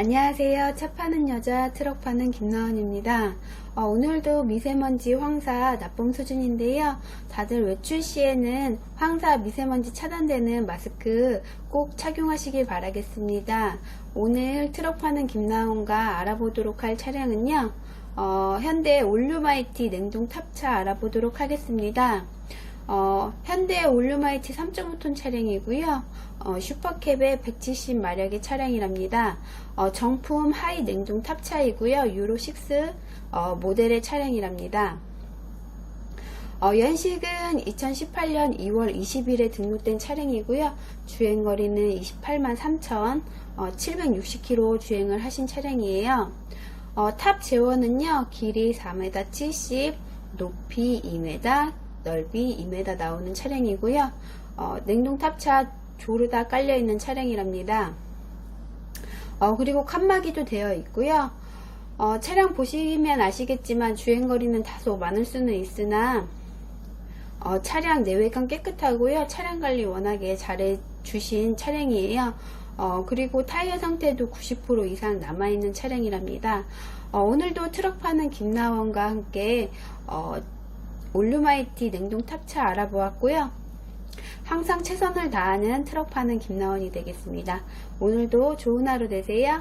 안녕하세요. 차 파는 여자, 트럭 파는 김나원입니다. 어, 오늘도 미세먼지 황사 나쁨 수준인데요. 다들 외출 시에는 황사 미세먼지 차단되는 마스크 꼭 착용하시길 바라겠습니다. 오늘 트럭 파는 김나원과 알아보도록 할 차량은요. 어, 현대 올류마이티 냉동 탑차 알아보도록 하겠습니다. 어, 현대 올류마이티 3.5톤 차량이고요. 어, 슈퍼캡의 170마력의 차량이랍니다. 어, 정품 하이 냉동 탑차이고요. 유로 6 어, 모델의 차량이랍니다. 어, 연식은 2018년 2월 20일에 등록된 차량이고요. 주행거리는 28만 3천, 어, 760km 주행을 하신 차량이에요. 어, 탑 제원은요, 길이 4m 70, 높이 2m, 넓이 2m 나오는 차량이고요. 어, 냉동 탑차 조르다 깔려있는 차량이랍니다. 어, 그리고 칸막이도 되어 있고요. 어, 차량 보시면 아시겠지만 주행거리는 다소 많을 수는 있으나 어, 차량 내외관 깨끗하고요. 차량 관리 워낙에 잘해 주신 차량이에요. 어, 그리고 타이어 상태도 90% 이상 남아있는 차량이랍니다. 어, 오늘도 트럭 파는 김나원과 함께 어, 올루마이티 냉동 탑차 알아보았고요. 항상 최선을 다하는 트럭 파는 김나원이 되겠습니다. 오늘도 좋은 하루 되세요.